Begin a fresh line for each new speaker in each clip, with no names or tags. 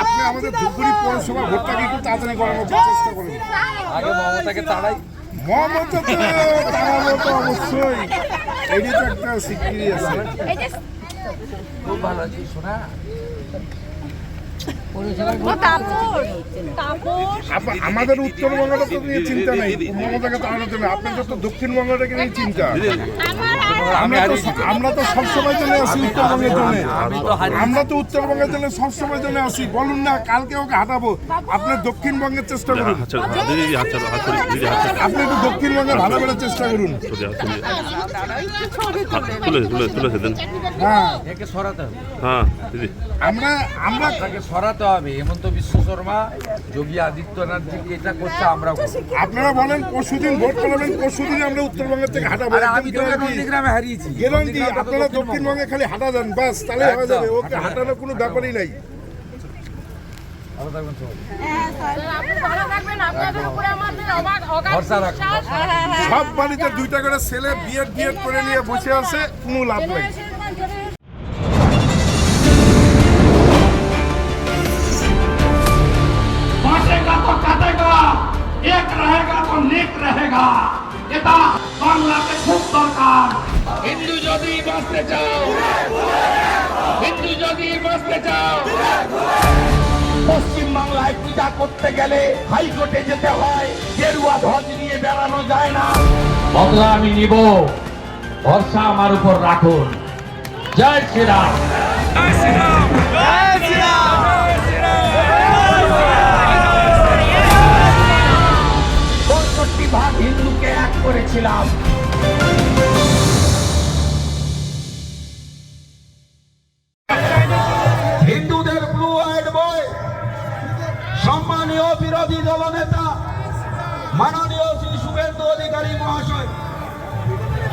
আপনি আমাদের ধূপগুড়ি পৌরসভা ভোটটাকে একটু তাড়াতাড়ি করানোর চেষ্টা করুন।
আগে মমতাকে তাড়াই।
মমতা তো তাড়াবো তো অবশ্যই। এটি তো একটা স্বীকৃতি আছে
খুব ভালো আছি শোনা
আমাদের উত্তরবঙ্গটা তো নিয়ে চিন্তা নেই। মমতাকে তাড়ানোর জন্য আপনাদের তো দক্ষিণবঙ্গটাকে নিয়ে চিন্তা। আমরা তো আমরা তো সবসময় জন্য আছি উত্তরবঙ্গের জন্য।
তো
আমরা তো উত্তরবঙ্গের জন্য সবসময় জন্য আছি বলুন না কালকে ওকে হাঁটাবো। আপনি দক্ষিণবঙ্গের চেষ্টা করুন। আপনি একটু দক্ষিণবঙ্গে ভালো করে চেষ্টা করুন। হ্যাঁ।
হ্যাঁ দিদি।
আমরা আমরা
সরাতে হবে হেমন্ত বিশ্ব শর্মা যোগী আদিত্যনাথ জি এটা করছে করব।
আপনারা বলেন পরশুদিন ভোট করাবেন পরশুদিন আমরা উত্তরবঙ্গের থেকে হাঁটাবো।
আরে আমি
গ্যারান্টি
নন্দীগ্রামে হারিয়েছি
গ্যারান্টি
তো
আপনারা
দক্ষিণবঙ্গে
খালি হাঁটা দেন বাস তাহলে হয়ে যাবে ওকে হাঁটানোর কোনো ব্যাপারই নাই। সব বাড়িতে দুইটা করে ছেলে বিয়ের বিয়ের করে নিয়ে বসে আছে কোনো লাভ নাই।
বদলা আমি নিব। ভরসা আমার উপর রাখুন। জয় শ্রীরাম। পঁয়ষট্টি ভাগ হিন্দুকে এক করেছিলাম। হিন্দুদের ব্লু হোয়াইট বয় সম্মানীয় বিরোধী দলনেতা মাননীয় শ্রী শুভেন্দু অধিকারী মহাশয়।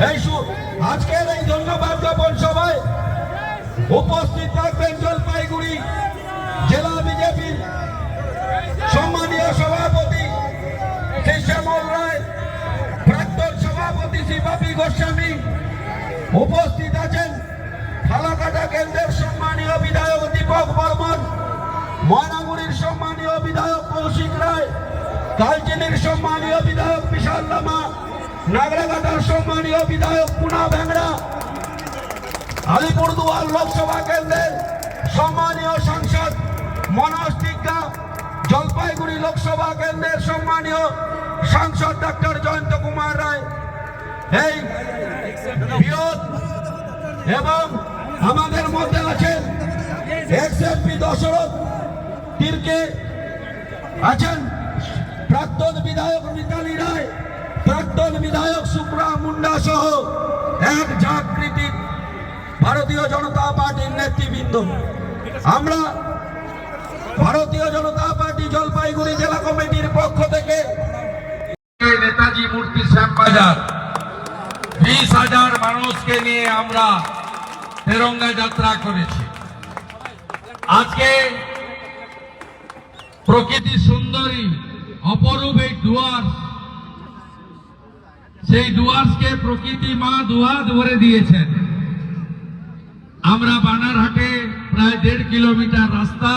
এই আজকের এই ধন্যবাদ জ্ঞাপন সভায় উপস্থিত থাকবেন জলপাইগুড়ি জেলা বিজেপির সম্মানীয় সভাপতি শ্রী শ্যামল রায়, প্রাক্তন সভাপতি শ্রী বাপি গোস্বামী উপস্থিত আছেন। ফালাকাটা কেন্দ্রের সম্মানীয় বিধায়ক দীপক বর্মন, ময়নাগুড়ির সম্মানীয় বিধায়ক কৌশিক রায়, কালচিনির সম্মানীয় বিধায়ক বিশাল লামা নাগরাঘাটার সম্মানীয় বিধায়ক পুনা ভ্যাংরা আলিপুরদুয়ার লোকসভা কেন্দ্রের সম্মানীয় সাংসদ মনোজ টিকা জলপাইগুড়ি লোকসভা কেন্দ্রের সম্মানীয় সাংসদ ডক্টর জয়ন্ত কুমার রায়। এই এবং আমাদের মধ্যে আছেন এক্সএমপি দশরথ, তীরকে আছেন প্রাক্তন বিধায়ক মিতালি বিধায়ক সুপ্রা মুন্ডা সহ এক জাগৃতিক ভারতীয় জনতা পার্টির নেতৃবৃন্দ। আমরা ভারতীয় জনতা পার্টি জলপাইগুড়ি জেলা কমিটির পক্ষ থেকে নেতাজি মূর্তি শ্যামবাজার। বিশ হাজার মানুষকে নিয়ে আমরা তেরঙ্গা যাত্রা করেছি। আজকে প্রকৃতি সুন্দরী অপরূপ এই ডুয়ার্স সেই ডুয়ার্সকে প্রকৃতি মা দুহাত ভরে দিয়েছেন। আমরা বানারহাটে প্রায় দেড় কিলোমিটার রাস্তা।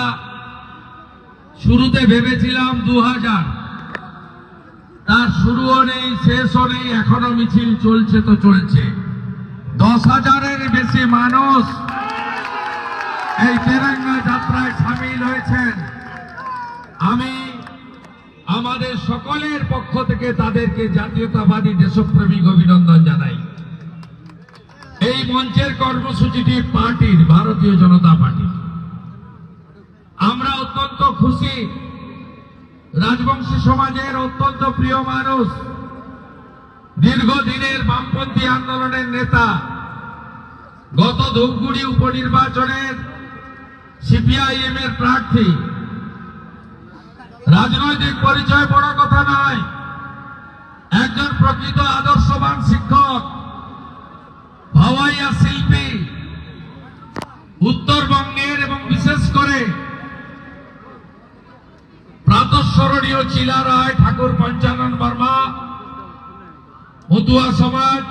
শুরুতে ভেবেছিলাম দু হাজার তার শুরুও নেই, শেষও নেই এখনও মিছিল চলছে তো চলছে। দশ হাজারের বেশি মানুষ এই তেরঙ্গা যাত্রায় সামিল হয়েছেন। আমি সকলের পক্ষ থেকে তাদেরকে জাতীয়তাবাদী দেশপ্রেমিক অভিনন্দন জানাই। এই মঞ্চের কর্মসূচিটি পার্টির, ভারতীয় জনতা পার্টি। আমরা অত্যন্ত খুশি। রাজবংশী সমাজের অত্যন্ত প্রিয় মানুষ, দীর্ঘদিনের বামপন্থী আন্দোলনের নেতা, গত ধূপগুড়ি উপনির্বাচনের সিপিআইএম এর প্রার্থী রাজনৈতিক পরিচয় বড় কথা নয় একজন প্রকৃত আদর্শবান শিক্ষক, ভাওয়াইয়া শিল্পী, উত্তরবঙ্গের এবং বিশেষ করে প্রাতঃস্মরণীয় চিলা রায়, ঠাকুর পঞ্চানন বর্মা, মতুয়া সমাজ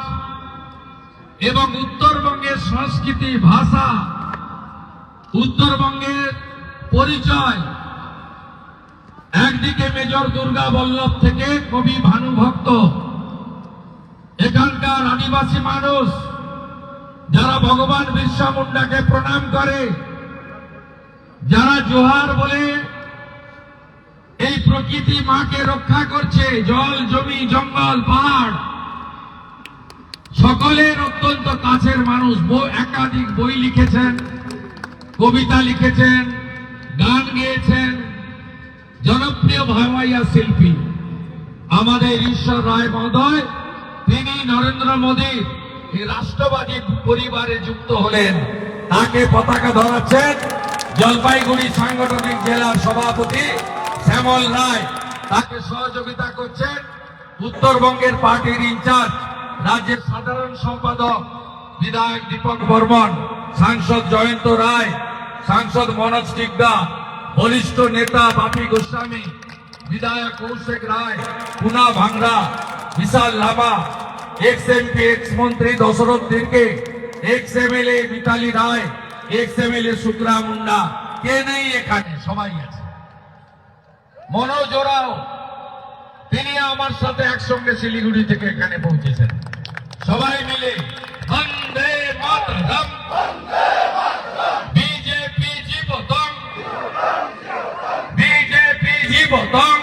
এবং উত্তরবঙ্গের সংস্কৃতি, ভাষা, উত্তরবঙ্গের পরিচয় একদিকে মেজর দুর্গা বল্লভ থেকে কবি ভানু ভক্ত। এখানকার আদিবাসী মানুষ যারা ভগবান বিরসা মুন্ডাকে প্রণাম করে, যারা জোহার বলে এই প্রকৃতি মাকে রক্ষা করছে, জল, জমি, জঙ্গল, পাহাড়, সকলের অত্যন্ত কাছের মানুষ। একাধিক বই লিখেছেন, কবিতা লিখেছেন, গান গেয়েছেন। জনপ্রিয় ভাইয়া শিল্পী। আমাদের ঈশ্বর রায় মহোদয়, তিনি নরেন্দ্র মোদীর রাষ্ট্রবাদী পরিবারে যুক্ত হলেন। তাকে পতাকা ধরাচ্ছেন জলপাইগুড়ি সাংগঠনিক জেলার সভাপতি শ্যামল রায়। তাকে সহযোগিতা করছেন উত্তরবঙ্গের পার্টির ইনচার্জ, রাজ্যের সাধারণ সম্পাদক বিধায়ক দীপক বর্মন, সাংসদ জয়ন্ত রায়, সাংসদ মনোজ টিগ্গা বরিষ্ঠ নেতা বাপি গোস্বামী, বিধায়ক Kaushik Roy, Puna Bhengra, Bishal Lama, ex MP ex মন্ত্রী দশরথ দিনকে ex MLA Mitali Roy, ex MLA Sukra Munda কে নেই এখানে? সবাই আছে। মনোজ ওরাও, তিনি আমার সাথে একসঙ্গে শিলিগুড়ি থেকে এখানে পৌঁছেছেন। সবাই মিলে বন্দে মাতরম। people. Dark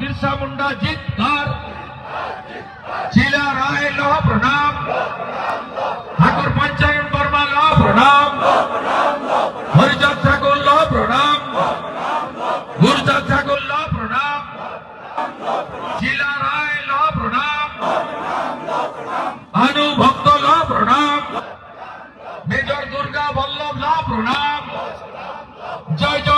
बिरसा मुंडा जीत धार जिला राय लो प्रणाम ठाकुर पंचायत वर्मा लो प्रणाम हरिजन ठाकुर लो प्रणाम गुरजन ठाकुर लो प्रणाम जिला राय लो प्रणाम भानु भक्त लो प्रणाम मेजर दुर्गा वल्लभ लो प्रणाम जय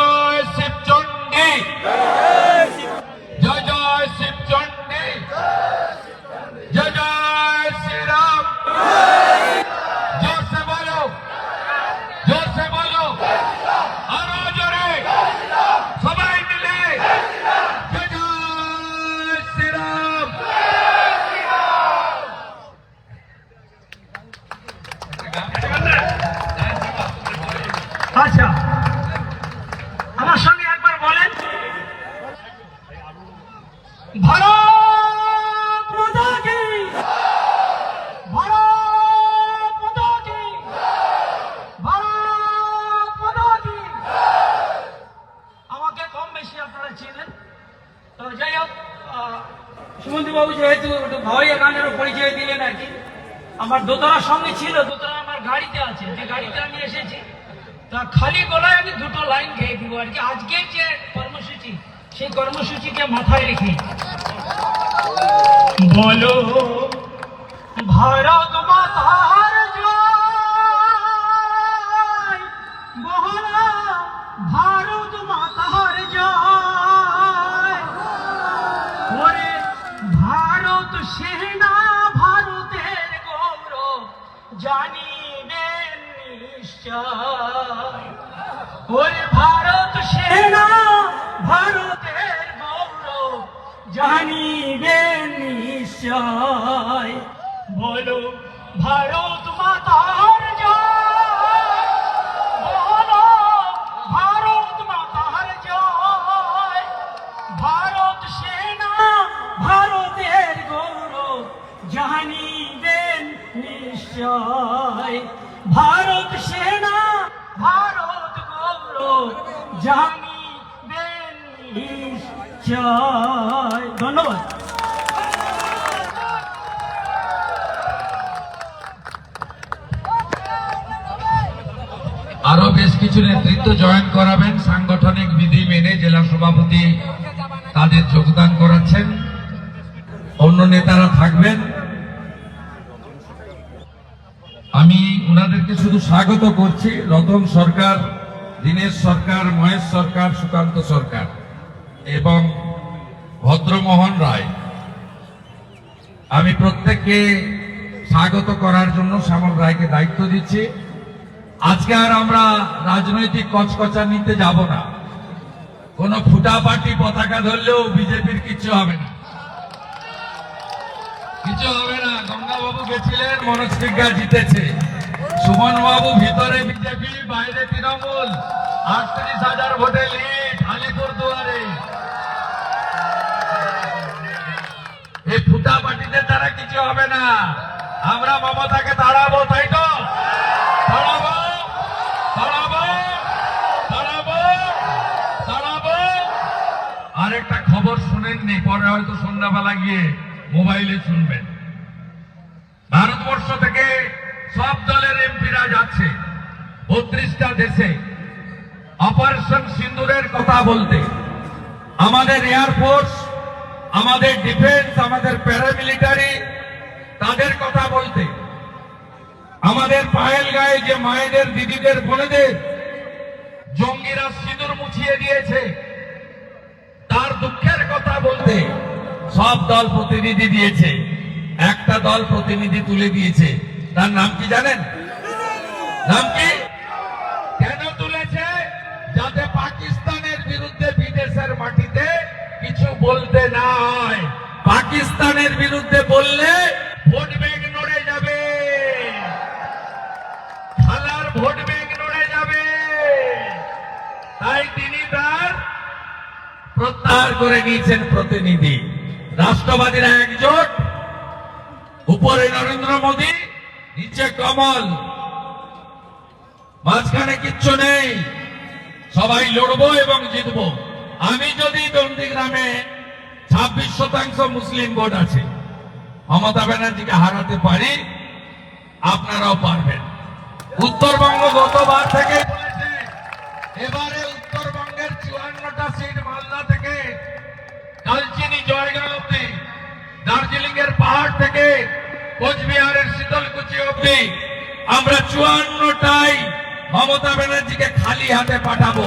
আচ্ছা আমার সঙ্গে একবার বলেন। যাই হোক সুমন্তি বাবু যেহেতু একটু ভাইয়া গানেরও পরিচয় দিলেন আর কি। আমার দোতলার সঙ্গে ছিল, দোতলা আমার গাড়িতে আছে। যে গাড়িতে আমি এসেছি, তা খালি গলায় আমি দুটো লাইন খেয়ে দিব। আর কি আজকের যে কর্মসূচি, সেই কর্মসূচিকে মাথায় রেখে বলো, ভারত মাতার ভারত মাতার জয়। ভারত সেনা নিশ্চয় বলো, ভারত মাতার বলো, ভারত মাতার জয়। ভারত সেনা, ভারতের গৌরব জানিবেন নিশ্চয়। ভারত সেনা, ভারত গৌরব জানিবেন নিশ্চয়। ধন্যবাদ।
কিছু নেতৃত্ব জয়েন করাবেন। সাংগঠনিক বিধি মেনে জেলা সভাপতি তাদের যোগদান করাচ্ছেন। অন্য নেতারা থাকবেন। আমি ওনাদেরকে শুধু স্বাগত করছি। রতন সরকার, দীনেশ সরকার, মহেশ সরকার, সুকান্ত সরকার এবং ভদ্রমোহন রায়। আমি প্রত্যেককে স্বাগত করার জন্য শ্যামল রায়কে দায়িত্ব দিচ্ছি। আজকে আর আমরা রাজনৈতিক কচকচা নিতে যাব না। কোন ফুটা পার্টি পতাকা ধরলেও বিজেপির কিছু হবে না। কিছু হবে না। গঙ্গাবাবু গেছিলেন মনোজ সিংহা জিতেছে। সুমন বাবু ভিতরে বিজেপি, বাইরে তৃণমূল। আটত্রিশ হাজার ভোটে লিড আলিপুর দুয়ারে এই ফুটা পার্টিদের দ্বারা কিছু হবে না। আমরা মমতাকে তাড়াবো, তাই হয়তো সন্ধ্যাবেলা গিয়ে মোবাইলে শুনবেন। ভারতবর্ষ থেকে সব দলের এমপিরা যাচ্ছে বত্রিশটা দেশে। অপারেশন সিন্দুরের কথা বলতে। আমাদের এয়ারফোর্স আমাদের ডিফেন্স, আমাদের প্যারামিলিটারি, তাদের কথা বলতে। আমাদের পায়েল গায়ে যে মায়েদের, দিদিদের, বোনেদের জঙ্গিরা সিঁদুর মুছিয়ে দিয়েছে। বলতে সব দল প্রতিনিধি দিয়েছে। একটা দল প্রতিনিধি তুলে দিয়েছে। তার নাম কি জানেন? নাম কি? কেন তুলেছে? যাতে পাকিস্তানের বিরুদ্ধে বিদেশের মাটিতে কিছু বলতে না হয়। পাকিস্তানের বিরুদ্ধে বললে প্রত্যাহার করে নিয়েছেন প্রতিনিধি। রাষ্ট্রবাদীরা একজোট। উপরে নরেন্দ্র মোদী, নিচে কমল। মাঝখানে কিচ্ছু নেই। সবাই লড়বো এবং জিতবো। আমি যদি দন্দিগ্রামে ছাব্বিশ শতাংশ মুসলিম ভোট আছে, মমতা ব্যানার্জিকে হারাতে পারি, আপনারাও পারবেন। উত্তরবঙ্গ গতবার থেকে এবারে উত্তরবঙ্গের চুয়ান্নটা সিট মালদা থেকে কালচিনি জয়গাঁও অব্দি দার্জিলিং এর পাহাড় থেকে কোচবিহারের শীতলকুচি অব্দি আমরা চুয়ান্নটাই মমতা ব্যানার্জিকে খালি হাতে পাঠাবো।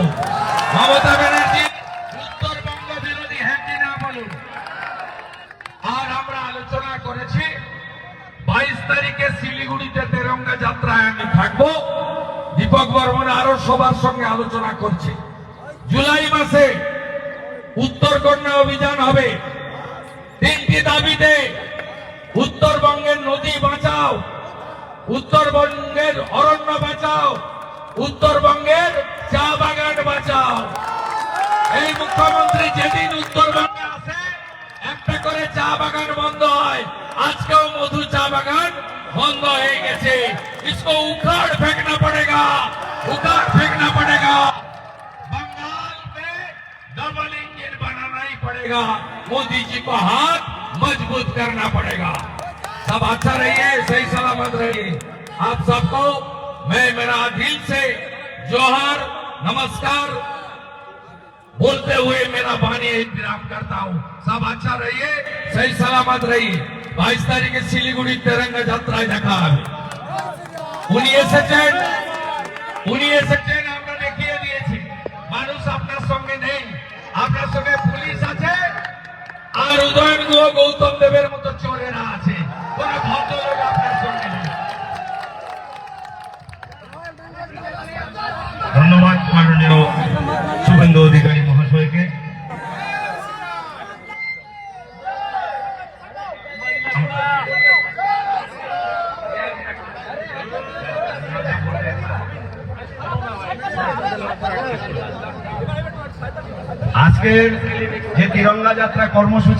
মমতা ব্যানার্জি উত্তরবঙ্গ বিরোধী হ্যাঁ কি না বলুন? আর আমরা আলোচনা করেছি, বাইশ তারিখে শিলিগুড়িতে তেরঙ্গা যাত্রায় আমি থাকব। দীপক বর্মন আরও সবার সঙ্গে আলোচনা করছি। জুলাই মাসে উত্তরকন্যা অভিযান হবে তিনটি দাবিতে উত্তরবঙ্গের নদী বাঁচাও উত্তরবঙ্গের অরণ্য বাঁচাও উত্তরবঙ্গের চা বাগান বাঁচাও এই মুখ্যমন্ত্রী যেদিন উত্তরবঙ্গে আসে একটা করে চা বাগান বন্ধ হয় আজকেও মধু চা বাগান বন্ধ হয়ে গেছে इसको उखाड़ फेंकना पड़ेगा उखाड़ फेंकना पड़ेगा पड़ेगा मोदी जी को हाथ मजबूत करना पड़ेगा सब अच्छा रहिए सही सलामत रहिए आप सबको मैं मेरा दिल से जोहार नमस्कार बोलते हुए मेरा वाणी विराम करता हूँ सब अच्छा रहिए सही सलामत रहिए বাইশ তারিখে শিলিগুড়ি তেরঙ্গা যাত্রায় দেখা হবে উনি এসেছেন উনি এসেছেন আমরা দেখিয়ে দিয়েছি মানুষ আপনার সঙ্গে নেই আপনার সঙ্গে পুলিশ আছে? আর উদয়ন গৌতম দেবের মতো চোরেরা আছে। কোন ভদ্রলোক আপনার সঙ্গে নেই
ধন্যবাদ মাননীয় শুভেন্দু অধিকারী মহাশয়কে আজকের যে তিরঙ্গা যাত্রা কর্মসূচি আমার